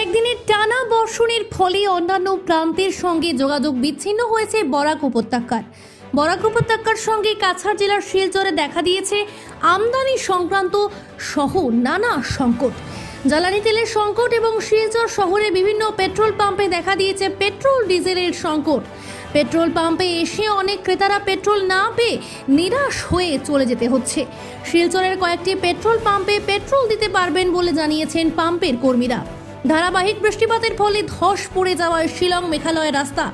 কয়েকদিনের টানা বর্ষণের ফলে অন্যান্য প্রান্তের সঙ্গে যোগাযোগ বিচ্ছিন্ন হয়েছে বরাক উপত্যকার। বরাক উপত্যকার সঙ্গে কাছাড় জেলার শিলচরে দেখা দিয়েছে আমদানি সংক্রান্ত সহ নানা সংকট। জ্বালানি তেলের সংকট এবং শিলচর শহরে বিভিন্ন পেট্রোল পাম্পে দেখা দিয়েছে পেট্রোল ডিজেলের সংকট। পেট্রোল পাম্পে এসে অনেক ক্রেতারা পেট্রোল না পেয়ে নিরাশ হয়ে চলে যেতে হচ্ছে। শিলচরের কয়েকটি পেট্রোল পাম্পে পেট্রোল দিতে পারবেন বলে জানিয়েছেন পাম্পের কর্মীরা। ধারাবাহিক বৃষ্টিপাতের ফলে ধস পড়ে যাওয়ায় শিলং মেঘালয়ের রাস্তা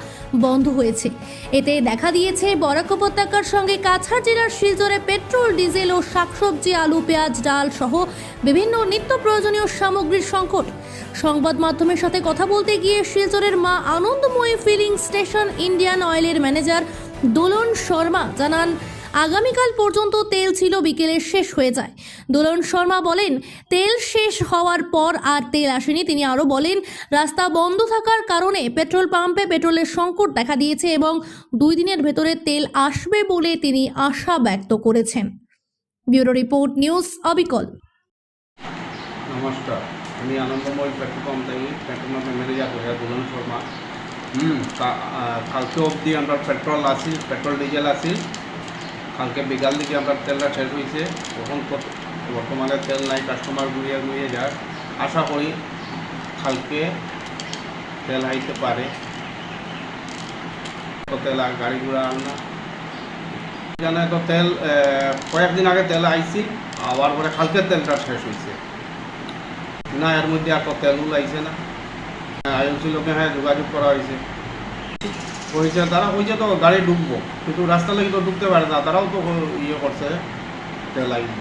বন্ধ হয়েছে। এতে দেখা দিয়েছে বরাক উপত্যকার সঙ্গে কাছাড় জেলার শিলচরে পেট্রোল, ডিজেল ও শাকসবজি, আলু, পেঁয়াজ, ডাল সহ বিভিন্ন নিত্য প্রয়োজনীয় সামগ্রীর সংকট। সংবাদ মাধ্যমের সাথে কথা বলতে গিয়ে শিলচরের Ma Anandamayi filling station, Indian অয়েলের ম্যানেজার দোলন শর্মা জানান আগামীকাল পর্যন্ত তেল ছিল বিকেলে শেষ হয়ে যায়। দোলন শর্মা বলেন তেল শেষ হওয়ার পর আর তেল আসেনি। তিনি আরও বলেন রাস্তা বন্ধ থাকার কারণে পেট্রোল পাম্পে পেট্রোলের সংকট দেখা দিয়েছে এবং দুই দিনের ভেতরে তেল আসবে বলে তিনি আশা ব্যক্ত করেছেন। ব্যুরো রিপোর্ট নিউজ অবিকল। নমস্কার আমি আনন্দময় পেট্রোল পাম্প থেকে পেট্রোল পাম্পের ম্যানেজার হয়ে দুলন শর্মা। হুম। কালকে অবধি আমরা পেট্রোল আসি পেট্রোল ডিজেল আসি। কালকে বিকাল দিকে আমরা তেলটা শেষ হয়েছে। তখন বর্তমানে তেল নাই কাস্টমার ঘুরিয়ে ঘুরিয়ে যায় আশা করি কালকে তেল আইতে পারে। তেল গাড়ি ঘোড়া আর না। জানে তো তেল কয়েকদিন আগে তেল আইছি, আবার পরে কালকে তেলটা শেষ হয়েছে। না, এর মধ্যে আর তেল আইছে না। আইনসি লোকে হ্যাঁ যোগাযোগ করা হয়েছে। কইছে তারা কইছে তো গাড়ি ডুববো কিন্তু রাস্তা লাগি তো ডুবতে পারে না, তারাও তো ইয়ে করছে তেল আইন